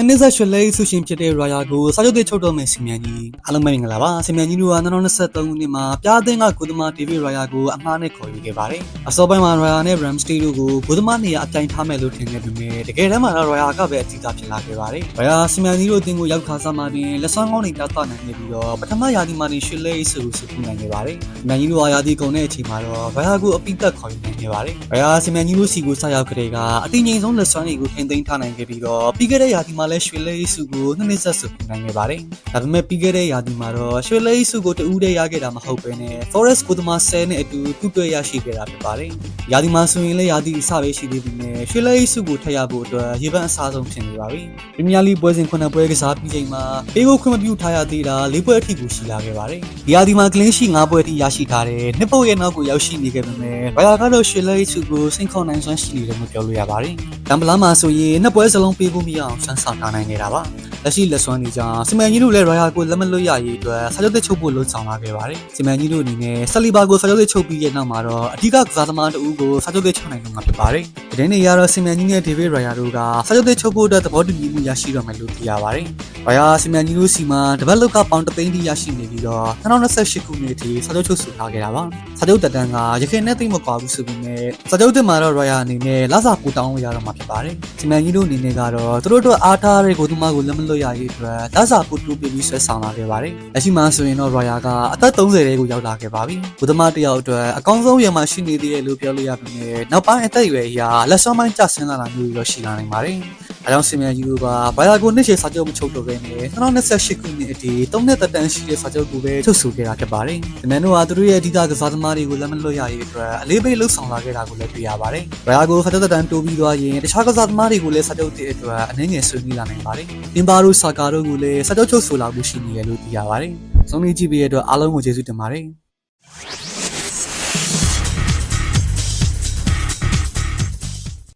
နှစ်နှစ်ဆက်ရွှေလဲဆူရှင်ဖြစ်တဲ့ရာယာကိုစာချုပ်တွေချုပ်တော့မယ်စီမံကြီးအားလုံးပဲမင်္ဂလာပါစီမံကြီးတို့က2023ခုနှစ်မှာပြားသင်းကကိုသမာဒေးဗစ်ရာယာကိုအငှားနဲ့ခေါ်ယူခဲ့ပါတယ်အစောပိုင်းမှာရာယာနဲ့ Ramsey တို့ကိုကိုသမာနေရာအပြိုင်ထားမယ်လို့ထင်ခဲ့ပေမဲ့တကယ်တမ်းမှာတော့ရာယာကပဲအကြီးအဖြစ်လာခဲ့ပါတယ်ရာယာစီမံကြီးတို့အတင်းကိုရောက်ခါစားမှတင်လက်စွမ်းကောင်းတွေပြသနိုင်ခဲ့ပြီးတော့ပထမရာသီမှာတင်ရွှေလဲဆူဆူပူနိုင်ခဲ့ပါတယ်စီမံကြီးတို့ကရာသီကုန်တဲ့အချိန်မှာတော့ရာယာကိုအပိသက်ခေါ်ယူနိုင်ခဲ့ပါတယ်ရာယာစီမံကြီးတို့စီကိုဆက်ရောက်ကြတဲ့ကအတင်းငိမ်ဆုံးလက်စွမ်းတွေကိုထိန်းသိမ်းထားနိုင်ခဲ့ပြီးတော့ပြီးခဲ့တဲ့ရာသီမှာလည်းရွှေလဲဆူကိုနှစ်နှစ်ဆက်ဆူပူနိုင်ခဲ့ပါတယ်ဒါပေမဲ့ပြီးခဲ့တဲ့ရာသီမှာတော့ရွှေလဲဆူကိုတူးတည်းရခဲ့တာမဟုတ်ဘဲနဲ့ Forest ကိုသမား10နဲ့အတူတူတွေ့ရရှိခဲ့တာဖြစ်ပါတယ်ရာသီမှာဆိုရင်လည်းရာသီအစပဲရှိသေးပြီနဲ့ရွှေလဲဆူကိုထပ်ရဖို့အတွက်ရေပန်းအစားဆုံးဖြစ်နေပါပြီပရီးမီးယားလိပွဲစဉ်ခုနှစ်ပွဲကစားပြီးချိန်မှာပေးကိုခွင့်မပြုထားရသေးတာ၄ပွဲအထိကိုရှိလာခဲ့ပါတယ်ဒီရာသီမှာကလင်းရှိ၅ပွဲအထိရရှိထားတဲ့နှစ်ပုတ်ရဲ့နောက်ကိုရောက်ရှိနေခဲ့ပေမဲ့ဘာယာကတော့ရွှေလဲဆူကိုစိန်ခေါ်နိုင်စွမ်းရှိနေတယ်လို့ပြောလို့ရပါတယ်တမ်ပလာမှာဆိုရင်နှစ်ပွဲစလုံးပေးဖို့မရအောင်ဆန်းဆောင်ထားနိုင်နေတာပါလက်ရှိလက်စွမ်းနေကြောင်းစီမံကြီးတို့လည်း Royal ကိုလက်မလွတ်ရရေးအတွက်စာချုပ်သစ်ချုပ်ဖို့လှုံ့ဆော်လာခဲ့ပါတယ်စီမံကြီးတို့အနေနဲ့ဆလီဘာကိုစာချုပ်သစ်ချုပ်ပြီးတဲ့နောက်မှာတော့အဓိကကစားသမားတဦးကိုစာချုပ်သစ်ချုပ်နိုင်မှာဖြစ်ပါတယ်ဒီနေ့နေရတော့စီမံကြီးနဲ့ David Royal တို့ကစာချုပ်သစ်ချုပ်ဖို့အတွက်သဘောတူညီမှုရရှိတော့မယ်လို့သိရပါတယ် Royal စီမံကြီးတို့စီမှာ develop ကပေါင်တသိန်းတိရရှိနေပြီးတော့2028ခုနှစ်အထိစာချုပ်ချုပ်ဆိုထားခဲ့တာပါစာချုပ်တက်တန်းကရခိုင်နဲ့သိမ့်မကွာဘူးဆိုပေမဲ့စာချုပ်တက်မှာတော့ Royal အနေနဲ့လစာပူတောင်းလို့ရတော့မှာဖြစ်ပါတယ်စီမံကြီးတို့အနေနဲ့ကတော့သူတို့တို့အားထားတဲ့ကိုသူမကိုလက်မလွတ်ရရေးအတွက်လစာပူတူပြီးပြီးဆွဲဆောင်လာခဲ့ပါတယ်လက်ရှိမှာဆိုရင်တော့ Royal ကအသက်30တဲကိုရောက်လာခဲ့ပါပြီကိုသူမတယောက်အတွက်အကောင်းဆုံးရမှာရှိနေသေးတယ်လို့ပြောလို့ရပေမဲ့နောက်ပိုင်းအသက်အရွယ်အရာလက်စွမ်းပိုင်းကျဆင်းလာတာမျိုးရောရှိလာနိုင်ပါတယ်အဲကြောင့်စီမံကြီးတို့ကဘာယာကိုနှစ်ရှည်စာချုပ်မချုပ်တော့ဘဲနဲ့2028ခုနှစ်အထိ3နှစ်သက်တမ်းရှိတဲ့စာချုပ်ကိုပဲချုပ်ဆိုခဲ့တာဖြစ်ပါတယ်။ဒီမန်တို့ကသူတို့ရဲ့အဓိကကစားသမားတွေကိုလက်မလွတ်ရရေးအတွက်အလေးပေးလှုပ်ဆောင်လာခဲ့တာကိုလည်းတွေ့ရပါတယ်။ဘာယာကိုစာချုပ်သက်တမ်းတိုးပြီးသွားရင်တခြားကစားသမားတွေကိုလည်းစာချုပ်တည်အတွက်အနည်းငယ်ဆွေးနွေးလာနိုင်ပါတယ်။တင်ပါတို့ဆာကာတို့ကိုလည်းစာချုပ်ချုပ်ဆိုလာမှုရှိနေတယ်လို့သိရပါတယ်။ဆုံးဖြတ်ကြည့်ပေးတဲ့အတွက်အားလုံးကိုကျေးဇူးတင်ပါတယ်။